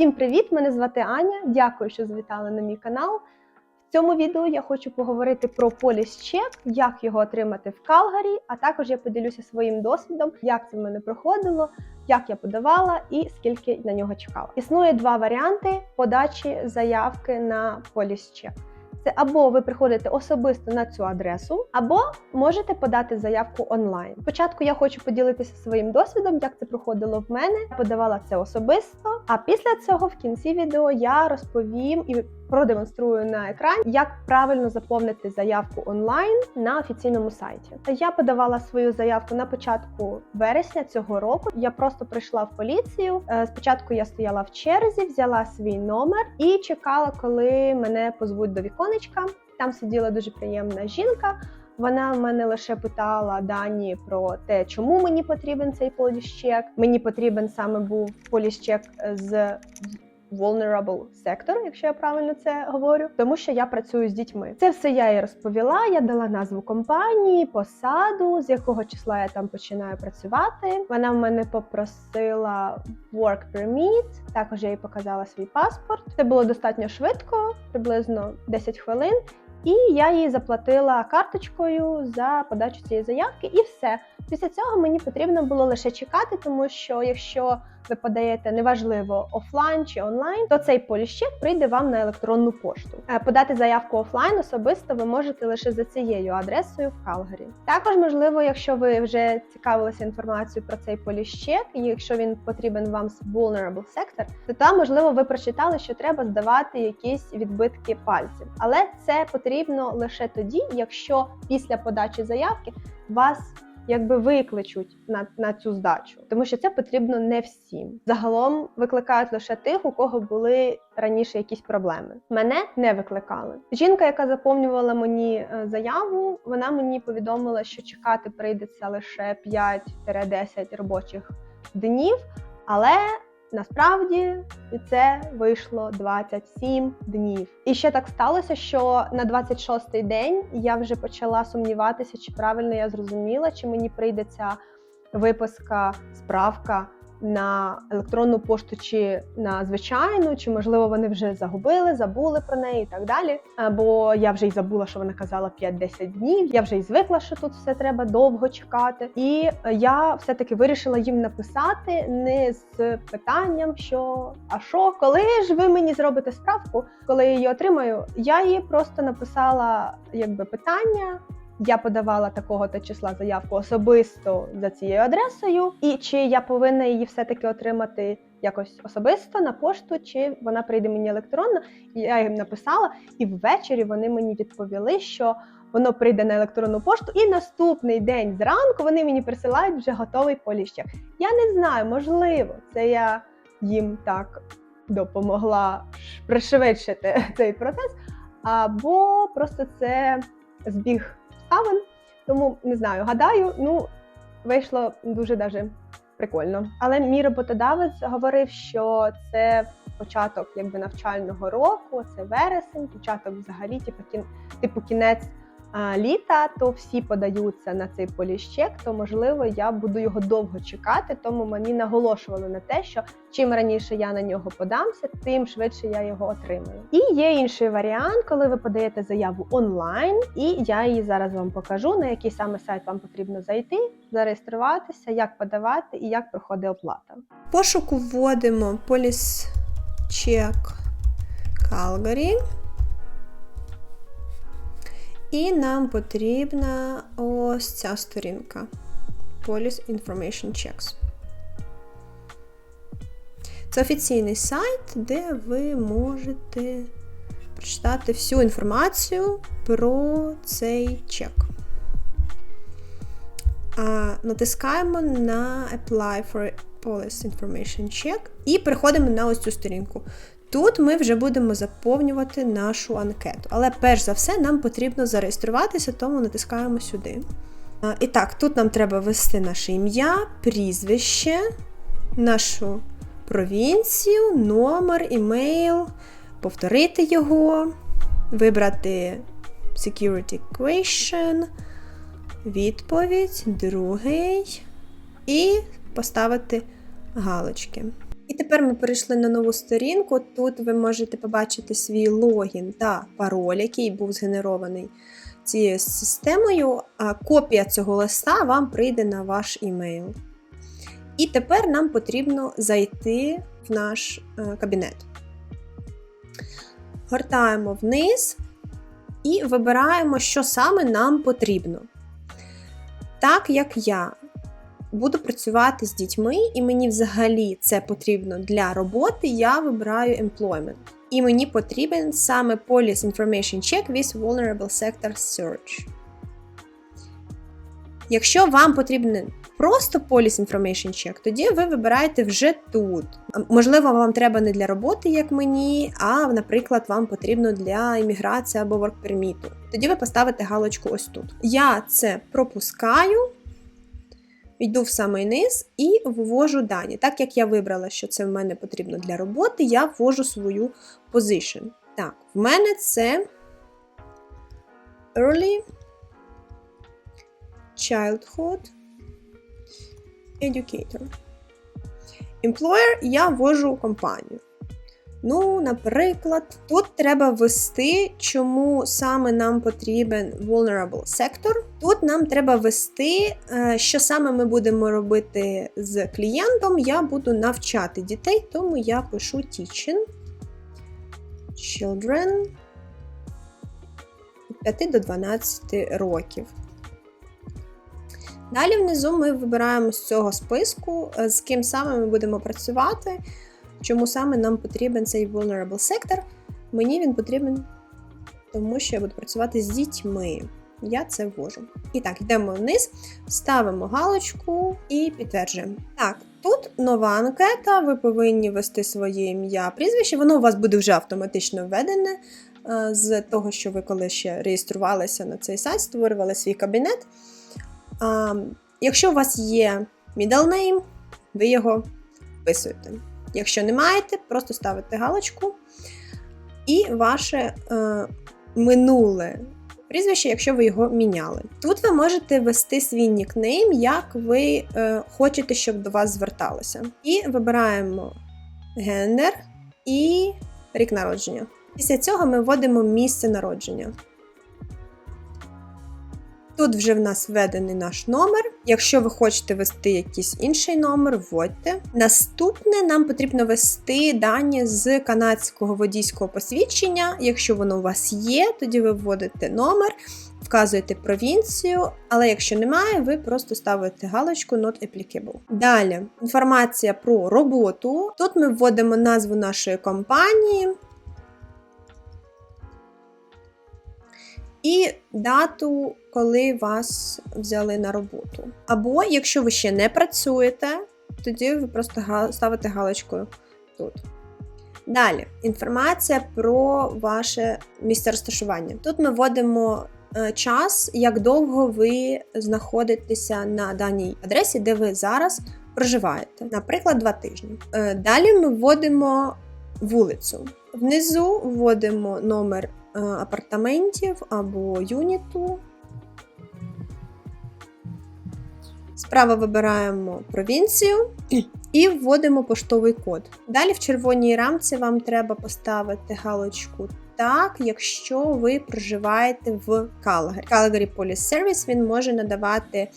Всім привіт! Мене звати Аня. Дякую, що звітали на мій канал. В цьому відео я хочу поговорити про поліс чек, як його отримати в Калгарі, а також я поділюся своїм досвідом, як це в мене проходило, як я подавала і скільки на нього чекала. Існує два варіанти подачі заявки на поліс чек. Це або ви приходите особисто на цю адресу, або можете подати заявку онлайн. Спочатку я хочу поділитися своїм досвідом, як це проходило в мене. Я подавала це особисто. А після цього в кінці відео я розповім і продемонструю на екрані, як правильно заповнити заявку онлайн на офіційному сайті. Я подавала свою заявку на початку вересня цього року. Я просто прийшла в поліцію. Е, Спочатку я стояла в черзі, взяла свій номер і чекала, коли мене позвуть до віконечка. Там сиділа дуже приємна жінка. Вона в мене лише питала дані про те, чому мені потрібен цей поліс-чек. Мені потрібен саме був поліс-чек з vulnerable sector, якщо я правильно це говорю, тому що я працюю з дітьми. Це все я їй розповіла. Я дала назву компанії, посаду, з якого числа я там починаю працювати. Вона в мене попросила work permit, Також я їй показала свій паспорт. Це було достатньо швидко, приблизно 10 хвилин. І я їй заплатила карточкою за подачу цієї заявки, і все. Після цього мені потрібно було лише чекати, тому що якщо ви подаєте неважливо офлайн чи онлайн, то цей поліщик прийде вам на електронну пошту. Е, Подати заявку офлайн особисто ви можете лише за цією адресою в Калгарі. Також можливо, якщо ви вже цікавилися інформацією про цей поліщек, і якщо він потрібен вам з vulnerable sector, то там можливо ви прочитали, що треба здавати якісь відбитки пальців, але це потрібно лише тоді, якщо після подачі заявки вас якби викличуть на, на цю здачу, тому що це потрібно не всім. Загалом викликають лише тих, у кого були раніше якісь проблеми. Мене не викликали. Жінка, яка заповнювала мені е, заяву, вона мені повідомила, що чекати прийдеться лише 5-10 робочих днів, але Насправді це вийшло 27 днів. І ще так сталося, що на 26-й день я вже почала сумніватися, чи правильно я зрозуміла, чи мені прийдеться виписка, справка на електронну пошту чи на звичайну, чи можливо вони вже загубили, забули про неї і так далі. А, Бо я вже й забула, що вона казала 5-10 днів. Я вже й звикла, що тут все треба довго чекати. І я все-таки вирішила їм написати не з питанням, що а що, коли ж ви мені зробите справку, коли я її отримаю, я їй просто написала якби питання. Я подавала такого то числа заявку особисто за цією адресою, і чи я повинна її все-таки отримати якось особисто на пошту, чи вона прийде мені електронно. І я їм написала, і ввечері вони мені відповіли, що воно прийде на електронну пошту, і наступний день зранку вони мені присилають вже готовий поліщик. Я не знаю, можливо, це я їм так допомогла пришвидшити цей процес, або просто це збіг обставин. Тому не знаю, гадаю, ну вийшло дуже даже прикольно. Але мій роботодавець говорив, що це початок якби навчального року, це вересень, початок взагалі, типу, кін, типу кінець літа, то всі подаються на цей поліщек, то можливо я буду його довго чекати, тому мені наголошували на те, що чим раніше я на нього подамся, тим швидше я його отримаю. І є інший варіант, коли ви подаєте заяву онлайн, і я її зараз вам покажу, на який саме сайт вам потрібно зайти, зареєструватися, як подавати і як проходить оплата. Пошуку вводимо поліс чек Calgary. І нам потрібна ось ця сторінка. Police Information Checks. Це офіційний сайт, де ви можете прочитати всю інформацію про цей чек. А, Натискаємо на Apply for Police Information Check і переходимо на ось цю сторінку. Тут ми вже будемо заповнювати нашу анкету. Але перш за все нам потрібно зареєструватися, тому натискаємо сюди. І так, тут нам треба ввести наше ім'я, прізвище, нашу провінцію, номер, імейл, повторити його, вибрати Security Question, відповідь, другий і поставити галочки. І тепер ми перейшли на нову сторінку. Тут ви можете побачити свій логін та пароль, який був згенерований цією системою. А копія цього листа вам прийде на ваш імейл. І тепер нам потрібно зайти в наш е, кабінет. Гортаємо вниз і вибираємо, що саме нам потрібно. Так як я буду працювати з дітьми, і мені взагалі це потрібно для роботи, я вибираю employment. І мені потрібен саме Police Information Check with Vulnerable Sector Search. Якщо вам потрібен просто Police Information Check, тоді ви вибираєте вже тут. Можливо, вам треба не для роботи, як мені, а, наприклад, вам потрібно для імміграції або permit. Тоді ви поставите галочку ось тут. Я це пропускаю. Йду в самий низ і ввожу дані. Так як я вибрала, що це в мене потрібно для роботи, я ввожу свою position. Так, в мене це Early Childhood Educator. Employer я ввожу компанію. Ну, наприклад, тут треба ввести, чому саме нам потрібен vulnerable sector. Тут нам треба ввести, е, що саме ми будемо робити з клієнтом. Я буду навчати дітей, тому я пишу teaching children від 5 до 12 років. Далі внизу ми вибираємо з цього списку, е, з ким саме ми будемо працювати. Чому саме нам потрібен цей vulnerable sector? Мені він потрібен, тому що я буду працювати з дітьми. Я це ввожу. І так, йдемо вниз, ставимо галочку і підтверджуємо. Так, тут нова анкета, ви повинні ввести своє ім'я, прізвище. Воно у вас буде вже автоматично введене е, з того, що ви коли ще реєструвалися на цей сайт, створювали свій кабінет. Якщо у вас є middle name, ви його вписуєте. Якщо не маєте, просто ставите галочку і ваше е, минуле прізвище, якщо ви його міняли. Тут ви можете ввести свій нікнейм, як ви е, хочете, щоб до вас зверталося. І вибираємо гендер і рік народження. Після цього ми вводимо місце народження. Тут вже в нас введений наш номер. Якщо ви хочете ввести якийсь інший номер, вводьте. Наступне нам потрібно ввести дані з канадського водійського посвідчення. Якщо воно у вас є, тоді ви вводите номер, вказуєте провінцію, але якщо немає, ви просто ставите галочку Not applicable. Далі інформація про роботу. Тут ми вводимо назву нашої компанії. І дату, коли вас взяли на роботу. Або якщо ви ще не працюєте, тоді ви просто ставите галочку тут. Далі інформація про ваше місце розташування. Тут ми вводимо е, час, як довго ви знаходитеся на даній адресі, де ви зараз проживаєте, наприклад, два тижні. Е, Далі ми вводимо вулицю. Внизу вводимо номер апартаментів або юніту. Справа вибираємо провінцію і вводимо поштовий код. Далі в червоній рамці вам треба поставити галочку так, якщо ви проживаєте в Калгарі. Calgary Police Service він може надавати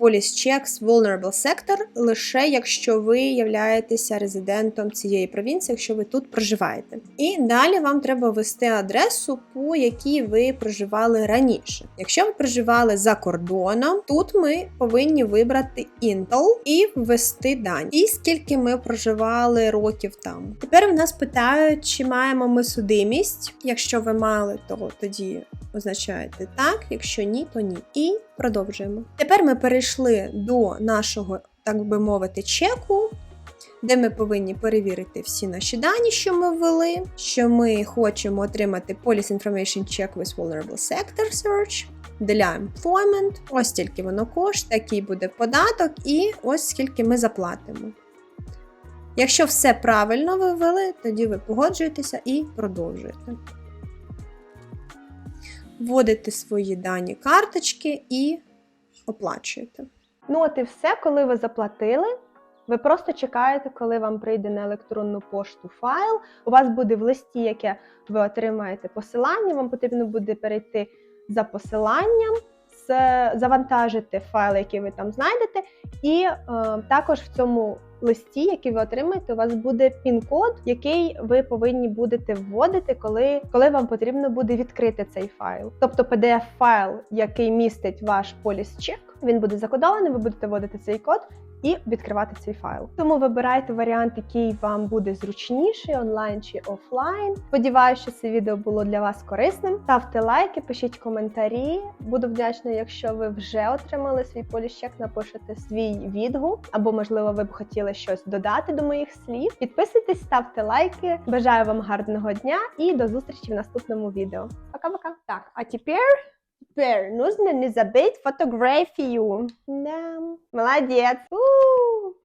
Police Checks Vulnerable Sector лише якщо ви являєтеся резидентом цієї провінції, якщо ви тут проживаєте. І далі вам треба ввести адресу, по якій ви проживали раніше. Якщо ви проживали за кордоном, тут ми повинні вибрати Intel і ввести дані. І скільки ми проживали років там. Тепер в нас питають, чи маємо ми судимість. Якщо ви мали, то тоді означаєте так, якщо ні, то ні. І продовжуємо. Тепер ми перейшли до нашого, так би мовити, чеку. Де ми повинні перевірити всі наші дані, що ми ввели, що ми хочемо отримати Police Information Check with Vulnerable Sector Search для employment. Ось стільки воно коштує, такий буде податок, і ось скільки ми заплатимо. Якщо все правильно ви ввели, тоді ви погоджуєтеся і продовжуєте. Вводите свої дані карточки і оплачуєте. Ну, от і все, коли ви заплатили, Ви просто чекаєте, коли вам прийде на електронну пошту файл. У вас буде в листі, яке ви отримаєте посилання. Вам потрібно буде перейти за посиланням, завантажити файли, які ви там знайдете, і е, також в цьому листі, який ви отримаєте, у вас буде пін-код, який ви повинні будете вводити, коли, коли вам потрібно буде відкрити цей файл. Тобто PDF-файл, який містить ваш поліс чек, він буде закодований, ви будете вводити цей код. І відкривати цей файл. Тому вибирайте варіант, який вам буде зручніший, онлайн чи офлайн. Сподіваюся, що це відео було для вас корисним. Ставте лайки, пишіть коментарі. Буду вдячна, якщо ви вже отримали свій поліщек, напишете свій відгук, або можливо ви б хотіли щось додати до моїх слів. Підписуйтесь, ставте лайки. Бажаю вам гарного дня і до зустрічі в наступному відео. Пока-пока. Так, а тепер Теперь нужно не забыть фотографию. Да, молодец. У-у-у.